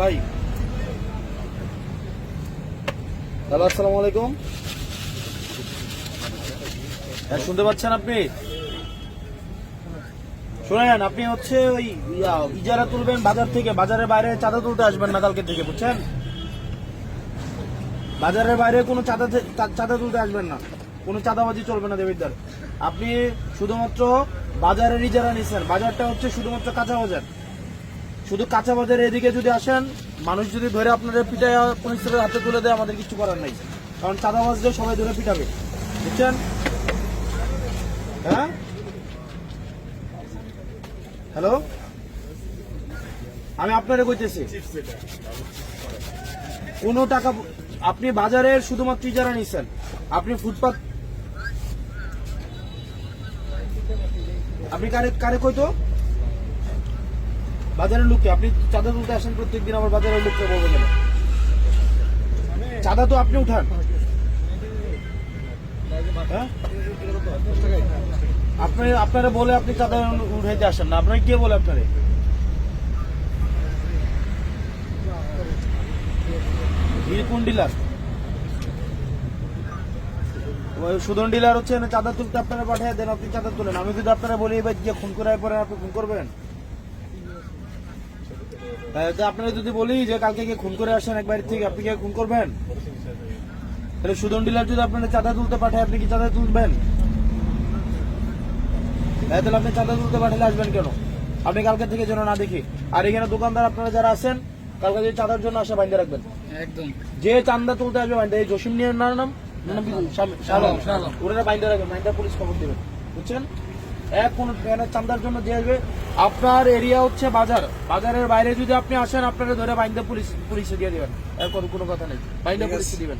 ভাই। হ্যালো আসসালামু আলাইকুম। হ্যাঁ শুনতে পাচ্ছেন আপনি? শুনেন, আপনি হচ্ছে ওই ইজারা তুলবেন বাজার থেকে, বাজারের বাইরে চাঁদা তুলতে আসবেন না কালকে থেকে, বুঝছেন? বাজারের বাইরে কোনো চাঁদা চাঁদা তুলতে আসবেন না। কোনো চাঁদাবাজি চলবে না দেবিদ্দার আপনি শুধুমাত্র বাজারের ইজারা নিচ্ছেন বাজারটা হচ্ছে শুধুমাত্র কাঁচা বাজার। শুধু কাঁচা বাজারে এদিকে যদি আসেন, মানুষ যদি ধরে আপনাদের পিঠায় পুলিশের হাতে তুলে দেয়, আমাদের কিছু করার নাই। কারণ চাঁদাবাজদের সবাই ধরে পিটাবে। বুঝছেন? হ্যাঁ? হ্যালো? আমি আপনারে কইতেছি। কোনো টাকা আপনি বাজারের শুধুমাত্র ইজারা নিচ্ছেন আপনি ফুটপাত আপনি কারে কারে কইতো? বাজারের লোককে, আপনি চাঁদা তুলতে আসেন প্রত্যেকদিন, আমার বাজারের লোককে বলব কেন চাঁদা তো আপনি উঠান। হ্যাঁ? আপনি আপনারা বলে আপনি চাঁদা উঠাইতে আসেন না। আপনার কে বলে আপনারে? কোন ডিলার? সুদন ডিলার হচ্ছে চাঁদা তুলতে আপনারা পাঠিয়ে দেন, আপনি চাঁদা তুলেন। আমি যদি আপনারা বলি এবার গিয়ে খুন করার পরে আপনি খুন করবেন? তো আপনারা যদি বলি যে কালকে গিয়ে খুন করে আসেন এক বাড়ি থেকে আপনি গিয়ে খুন করবেন? তাহলে সুদন ডিলার যদি আপনারা চাঁদা তুলতে পাঠায় আপনি কি চাঁদা তুলবেন? তাহলে আপনি চাঁদা তুলতে পাঠালে আসবেন কেন? আপনি কালকে থেকে যেন না দেখি। আর এখানে দোকানদার আপনারা যারা আছেন কালকে যদি চাঁদার জন্য আসে বাইন্দে রাখবেন। একদম। যে চান্দা তুলতে আসবে বাইন্দা। এই জসিম নিয়ে নাম নাম কি? ওরা বাইন্দা রাখবেন বাইন্দা পুলিশ খবর দেবেন। বুঝছেন? এক কোনো চান্দার জন্য দিয়ে আসবে। আপনার এরিয়া হচ্ছে বাজার। বাজারের বাইরে যদি আপনি আসেন আপনারা ধরে বাইন্দা পুলিশ পুলিশে দিয়ে দেবেন। এর কোনো কোনো কথা নেই। বাইন্দা পুলিশে দিবেন।